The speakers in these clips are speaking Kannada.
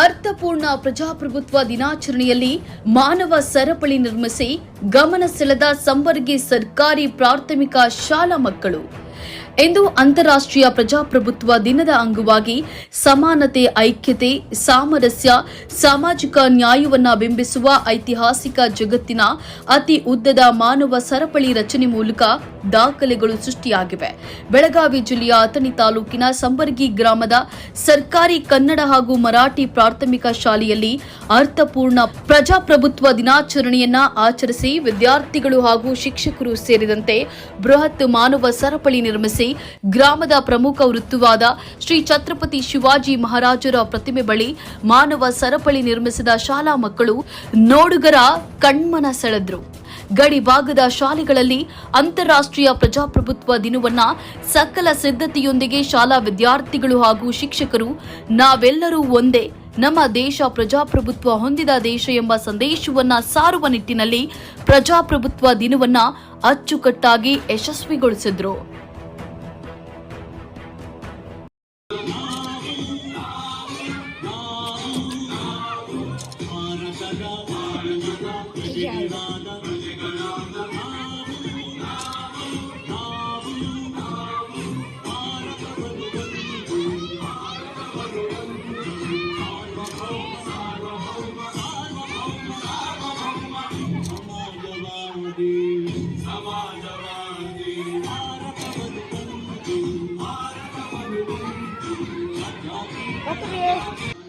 ಅರ್ಥಪೂರ್ಣ ಪ್ರಜಾಪ್ರಭುತ್ವ ದಿನಾಚರಣೆಯಲ್ಲಿ ಮಾನವ ಸರಪಳಿ ನಿರ್ಮಿಸಿ ಗಮನ ಸೆಳೆದ ಸಂಬರ್ಗಿ ಸರ್ಕಾರಿ ಪ್ರಾಥಮಿಕ ಶಾಲಾ ಮಕ್ಕಳು. ಇಂದು ಅಂತಾರಾಷ್ಟ್ರೀಯ ಪ್ರಜಾಪ್ರಭುತ್ವ ದಿನದ ಅಂಗವಾಗಿ ಸಮಾನತೆ, ಐಕ್ಯತೆ, ಸಾಮರಸ್ಯ, ಸಾಮಾಜಿಕ ನ್ಯಾಯವನ್ನ ಬಿಂಬಿಸುವ ಐತಿಹಾಸಿಕ ಜಗತ್ತಿನ ಅತಿ ಉದ್ದದ ಮಾನವ ಸರಪಳಿ ರಚನೆ ಮೂಲಕ ದಾಖಲೆಗಳು ಸೃಷ್ಟಿಯಾಗಿವೆ. ಬೆಳಗಾವಿ ಜಿಲ್ಲೆಯ ಅಥಣಿ ತಾಲೂಕಿನ ಸಂಬರ್ಗಿ ಗ್ರಾಮದ ಸರ್ಕಾರಿ ಕನ್ನಡ ಹಾಗೂ ಮರಾಠಿ ಪ್ರಾಥಮಿಕ ಶಾಲೆಯಲ್ಲಿ ಅರ್ಥಪೂರ್ಣ ಪ್ರಜಾಪ್ರಭುತ್ವ ದಿನಾಚರಣೆಯನ್ನ ಆಚರಿಸಿ ವಿದ್ಯಾರ್ಥಿಗಳು ಹಾಗೂ ಶಿಕ್ಷಕರು ಸೇರಿದಂತೆ ಬೃಹತ್ ಮಾನವ ಸರಪಳಿ ನಿರ್ಮಿಸಿ ಗ್ರಾಮದ ಪ್ರಮುಖ ವೃತ್ತವಾದ ಶ್ರೀ ಛತ್ರಪತಿ ಶಿವಾಜಿ ಮಹಾರಾಜರ ಪ್ರತಿಮೆ ಬಳಿ ಮಾನವ ಸರಪಳಿ ನಿರ್ಮಿಸಿದ ಶಾಲಾ ಮಕ್ಕಳು ನೋಡುಗರ ಕಣ್ಮನ ಸೆಳೆದ್ರು. ಗಡಿ ಭಾಗದ ಶಾಲೆಗಳಲ್ಲಿ ಅಂತಾರಾಷ್ಟ್ರೀಯ ಪ್ರಜಾಪ್ರಭುತ್ವ ದಿನವನ್ನ ಸಕಲ ಸಿದ್ಧತೆಯೊಂದಿಗೆ ಶಾಲಾ ವಿದ್ಯಾರ್ಥಿಗಳು ಹಾಗೂ ಶಿಕ್ಷಕರು ನಾವೆಲ್ಲರೂ ಒಂದೇ ನಮ್ಮ ದೇಶ ಪ್ರಜಾಪ್ರಭುತ್ವ ಹೊಂದಿದ ದೇಶ ಎಂಬ ಸಂದೇಶವನ್ನ ಸಾರುವ ನಿಟ್ಟಿನಲ್ಲಿ ಪ್ರಜಾಪ್ರಭುತ್ವ ದಿನವನ್ನ ಅಚ್ಚುಕಟ್ಟಾಗಿ ಯಶಸ್ವಿಗೊಳಿಸಿದ್ರು. What the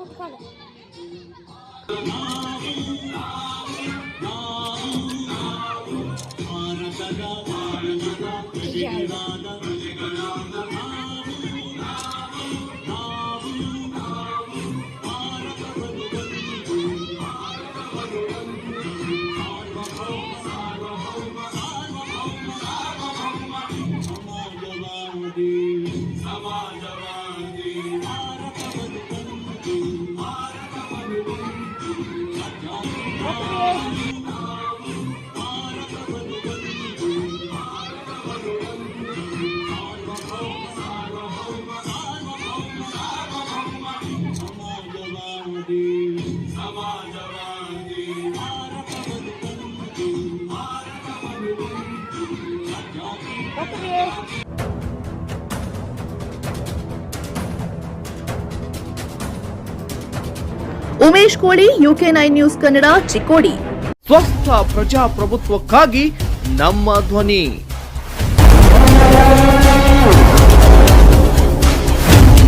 కుట్టుకోవాలి Samajwadi Samajwadi. Umesh Koli UK nine news Kannada Chikkodi. ಸ್ವಸ್ಥ ಪ್ರಜಾಪ್ರಭುತ್ವಕ್ಕಾಗಿ ನಮ್ಮ ಧ್ವನಿ.